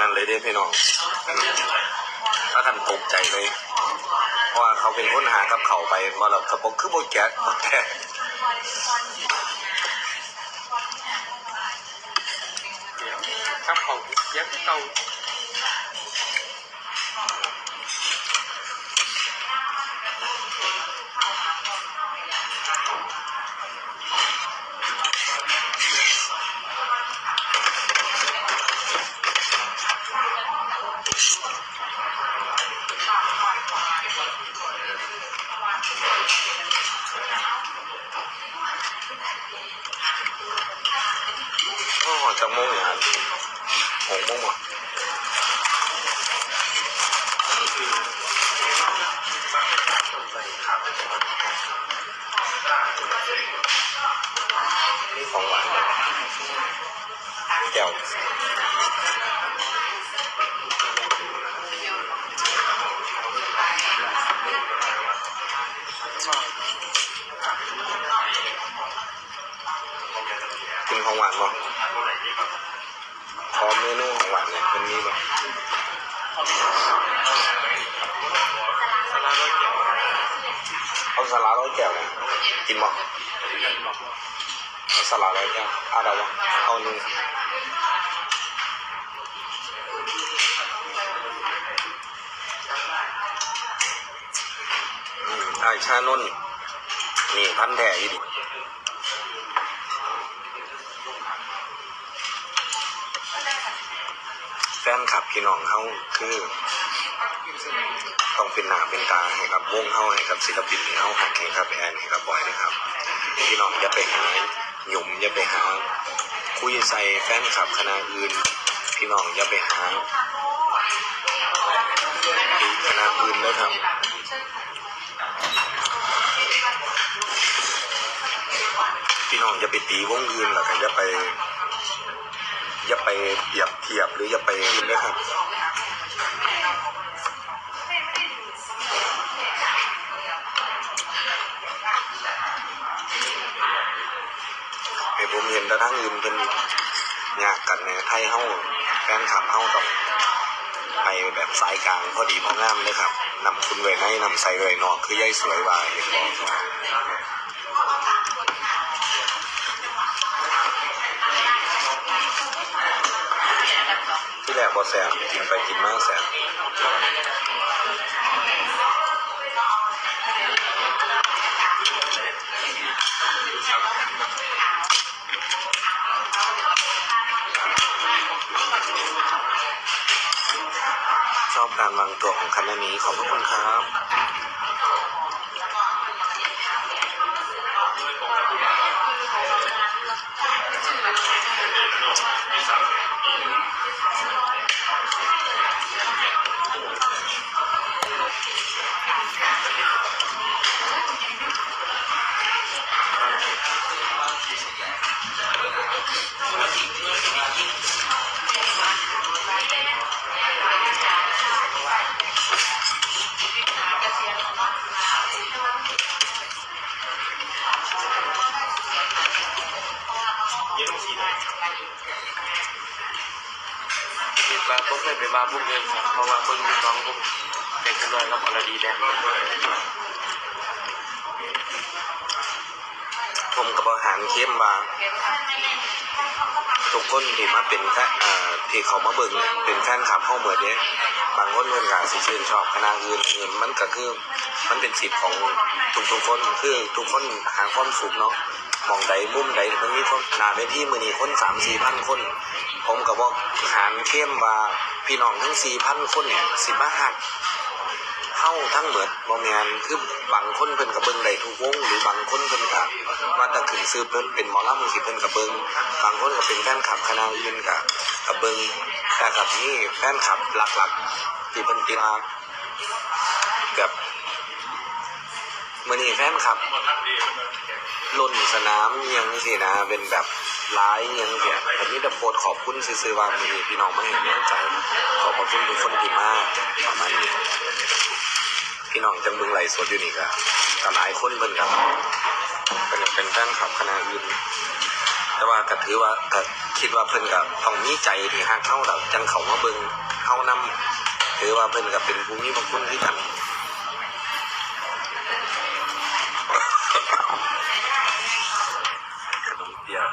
นั้นเลยเด้พี่น้องถ้าท่านตกใจเลย เพราะว่าเขาเป็นคนหากับเขาไปว่าเรากระบอกคือโบแกะโบแกะครับเขาเย็บเก่า แก้วกินของหวานมั้งขอเมนูของหวานเนี่ยเป็นนี้ป่ะสลาร้อยเกี่ยวเอาสลัดร้อยแก้วเนี่ยกินมั้งเอสลัดร้อยแก้วเอาอะไรวะเอาหนึ่งอืมไอชานนท์นี่พันแท้อีดิแฟนคลับพี่น้องเขาคือ ต้องเป็นหนาเป็นตาให้กับวงเฮาให้กับศิลปินเฮาหักให้กับแอนให้กับบอยนะครับ พี่น้องอย่าไปหา หยุ่มอย่าไปหา คุยใส่แฟนคลับคณะอื่น พี่น้องอย่าไปหาดูคณะอื่นแล้วครับพี่น้องอย่าไปตีวงอื่นแล้วก็อย่าไปอย่าไปเปรียบเทียบหรืออย่าไปนะครับ กันในไทยเฮาแฟนคลับเฮาต้องไปแบบสายกลางพอดีพองามเลยครับนำคุณไว้ในนำใส่ไว้นอกคือย่ายสวยวายเห็นบอกที่แรกบอแสบกินไปกินมาแสบ การวางตัวของคันนี้ขอบพระคุณครับ สีเลยมีปลาปุ๊บเลยไปบาปุ๊บเลยครับเพราะว่าเพิ่งน้องปุ๊บเด็กกันเลยแล้วอดีแดงผมกับอาหารเข้มว่าทุกคนที่มาเป็นแฟนที่เขามาเบิ่งเนี่ยเป็นแฟนคลับเฮาเบิดเด้บางคนเพิ่นก็สิชื่นชอบคณะอื่นอื่นมันก็คือมันเป็นสิทธิ์ของทุกๆคนคือทุกคนหาความสุขเนาะ มองใดมุมใดมันมีคนหน้าเวทีมือนี้คน3 4พันคน ผมก็บอกหารเข้มว่าพี่น้องทั้ง4,000คนเนี่ยสิมาฮักเข้าทั้งเหมือนบอมแมนคือบางคนเพิ่นกับเบิงได้ทุกวงหรือบางคนเพิ่นกับว่าตะขึ้นซื้อเพิ่นเป็นหมอลำสิเพิ่นกับเบิงบางคนก็เป็นแฟนคลับคณะอื่นกับกับเบิงแต่กับนี่แฟนคลับหลักๆที่เพิ่นติดมาแบบ มื้อนี้แฟนคลับล้นสนามยังสินะ เป็นแบบหลายยังเสียแต่นี่จะโพสต์ขอบคุณซื่อๆว่ามีพี่น้องมาให้กำลังใจ ขอบคุณทุกคนที่มากประมาณนี้พี่น้องจังเมืองไหลสดอยู่นี่ก็ก็หลายคนเพิ่นครับเป็นเป็นแฟนคลับคณะอื่นแต่ว่าก็ถือว่าก็คิดว่าเพิ่นก็ต้องมีใจที่ฮักเฮาดอกจังเขามาเบิ่งเฮานำถือว่าเพิ่นก็เป็นผู้มีพระคุณที่กัน ขนมเปียก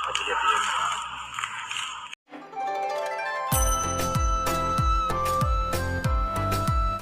เขาจะเรียกเอง